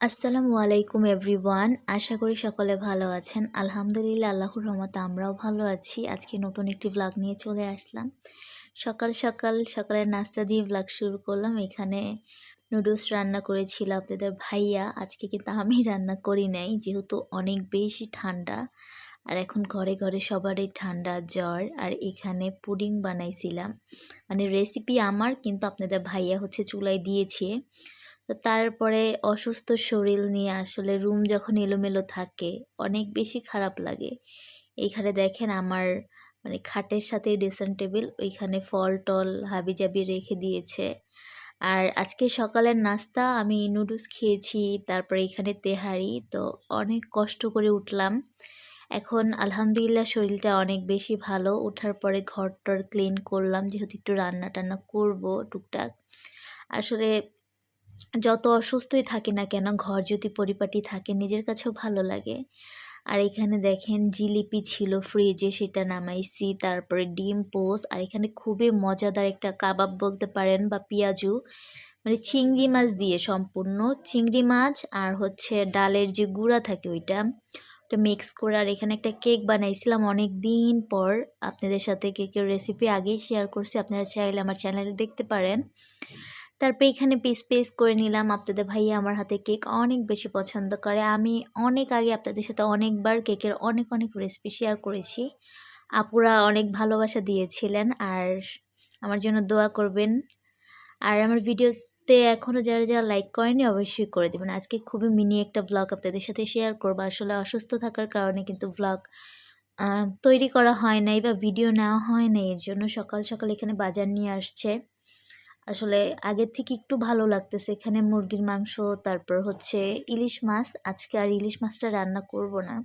আসসালামু আলাইকুম এভরিওয়ান। আশা করি সকলে ভালো আছেন। আলহামদুলিল্লাহ, আল্লাহর রহমতে আমরাও ভালো আছি। আজকে নতুন একটি ব্লগ নিয়ে চলে আসলাম। সকাল সকাল সকালের নাস্তা দিয়ে ব্লগ শুরু করলাম। এখানে নুডলস রান্না করেছিল আপনাদের ভাইয়া। আজকে কিন্তু আমি রান্না করি নাই, যেহেতু অনেক বেশি ঠান্ডা। আর এখন ঘরে ঘরে সবারই ঠান্ডা, জ্বর। আর এখানে পুডিং বানাইছিলাম। মানে রেসিপি আমার, কিন্তু আপনাদের ভাইয়া হচ্ছে চুলায় দিয়েছে। তো তারপরে অসুস্থ শরীর নিয়ে আসলে রুম যখন এলোমেলো থাকে, অনেক বেশি খারাপ লাগে। এইখানে দেখেন আমার মানে খাটের সাথে ড্রেসিং টেবিল ওইখানে ফল টল, হাবিজাবি রেখে দিয়েছে। আর আজকে সকালের নাস্তা, আমি নুডলস খেয়েছি, তারপরে এখানে তেহারি, তো অনেক কষ্ট করে উঠলাম। এখন আলহামদুলিল্লাহ শরীরটা অনেক বেশি ভালো ওঠার পরে ঘর টর ক্লিন করলাম, যেহেতু একটু রান্না টান্না করব টুকটাক। আসলে যত অসুস্থই থাকি না কেন, ঘর যদি পরিপাটি থাকে, নিজের কাছেও ভালো লাগে। আর এখানে দেখেন জিলিপি ছিল ফ্রিজে সেটা নামাইছি, তারপরে ডিম, পোস, আর এখানে খুবই মজাদার একটা কাবাব বলতে পারেন বা পেঁয়াজু। মানে চিংড়ি মাছ দিয়ে সম্পূর্ণ চিংড়ি মাছ আর হচ্ছে ডালের যে গুঁড়া থাকে ওইটা, ওটা মিক্স করে। আর এখানে একটা কেক বানাইছিলাম অনেক দিন পর। আপনাদের সাথে কেকের রেসিপি আগেই শেয়ার করছি, আপনারা চাইলে আমার চ্যানেলে দেখতে পারেন। তারপরে এখানে পিস পিস করে নিলাম। আপনাদের ভাইয়া আমার হাতে কেক অনেক বেশি পছন্দ করে। আমি অনেক আগে আপনাদের সাথে অনেকবার কেকের অনেক অনেক রেসিপি শেয়ার করেছি। আপুরা অনেক ভালোবাসা দিয়েছিলেন আর আমার জন্য দোয়া করবেন। আর আমার ভিডিওতে এখনও যারা যারা লাইক করেনি অবশ্যই করে দেবেন। আজকে খুবই মিনি একটা ব্লগ আপনাদের সাথে শেয়ার করব। আসলে অসুস্থ থাকার কারণে কিন্তু ব্লগ তৈরি করা হয় নাই বা ভিডিও নেওয়া হয় নাই। এর জন্য সকাল সকাল এখানে বাজার নিয়ে আসছে। আসলে আগের থেকে একটু ভালো লাগতেছে। এখানে মুরগির মাংস, তারপর হচ্ছে ইলিশ মাছ। আজকে আর ইলিশ মাছটা রান্না করব না।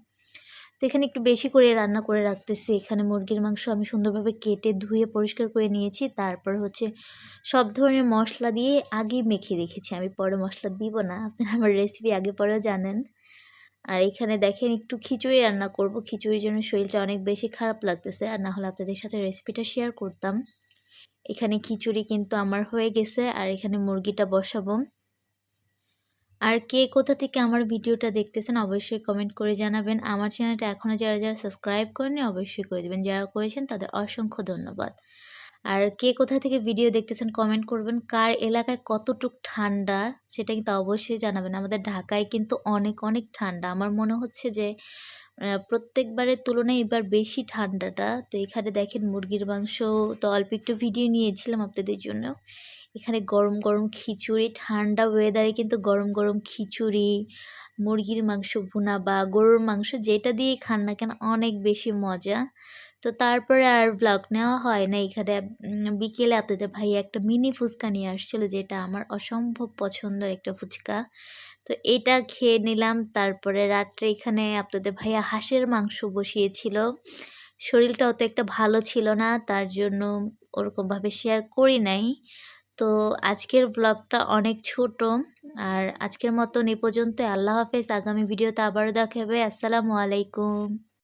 তো এখানে একটু বেশি করে রান্না করে রাখতেছি। এখানে মুরগির মাংস আমি সুন্দরভাবে কেটে ধুয়ে পরিষ্কার করে নিয়েছি। তারপর হচ্ছে সব ধরনের মশলা দিয়ে আগে মেখে রেখেছি। আমি পরে মশলা দিব না। আপনারা আমার রেসিপি আগে পরেও জানেন। আর এখানে দেখেন একটু খিচুড়ি রান্না করব। খিচুড়ির জন্য শরীরটা অনেক বেশি খারাপ লাগতেছে। আর না হলে আপনাদের সাথে রেসিপিটা শেয়ার করতাম। এখানে খিচুড়ি কিন্তু আমার হয়ে গেছে, আর এখানে মুরগিটা বসাবো। আর কে কোথা থেকে আমার ভিডিওটা দেখতেছেন অবশ্যই কমেন্ট করে জানাবেন। আমার চ্যানেলটা এখনও যারা যারা সাবস্ক্রাইব করেনি অবশ্যই করে দেবেন। যারা করেছেন তাদের অসংখ্য ধন্যবাদ। আর কে কোথা থেকে ভিডিও দেখতেছেন কমেন্ট করবেন। কার এলাকায় কতটুক ঠান্ডা সেটা কিন্তু অবশ্যই জানাবেন। আমাদের ঢাকায় কিন্তু অনেক অনেক ঠান্ডা। আমার মনে হচ্ছে যে প্রত্যেকবারের তুলনায় এবার বেশি ঠান্ডাটা। তো এখানে দেখেন মুরগির মাংস তো অল্প একটু ভিডিও নিয়েছিলাম আপনাদের জন্য। এখানে গরম গরম খিচুড়ি, ঠান্ডা ওয়েদারে কিন্তু গরম গরম খিচুড়ি, মুরগির মাংস ভুনা বা গরুর মাংস যেটা দিয়ে খান না কেন অনেক বেশি মজা। তো তারপরে আর ব্লগ নেওয়া হয় না। এখানে বিকেলে আপনাদের ভাই একটা মিনি ফুচকা নিয়ে আসছিল, যেটা আমার অসম্ভব পছন্দের একটা ফুচকা। তো এটা খেয়ে নিলাম। তারপরে রাত্রে এখানে আপনাদের ভাইয়া হাঁসের মাংস বসিয়েছিল। শরীরটা অত একটা ভালো ছিল না, তার জন্য ওরকমভাবে শেয়ার করি নাই। তো আজকের ব্লগটা অনেক ছোট, আর আজকের মতন এ পর্যন্ত আল্লাহ হাফেজ। আগামী ভিডিওতে আবারও দেখাবে আসসালামু আলাইকুম।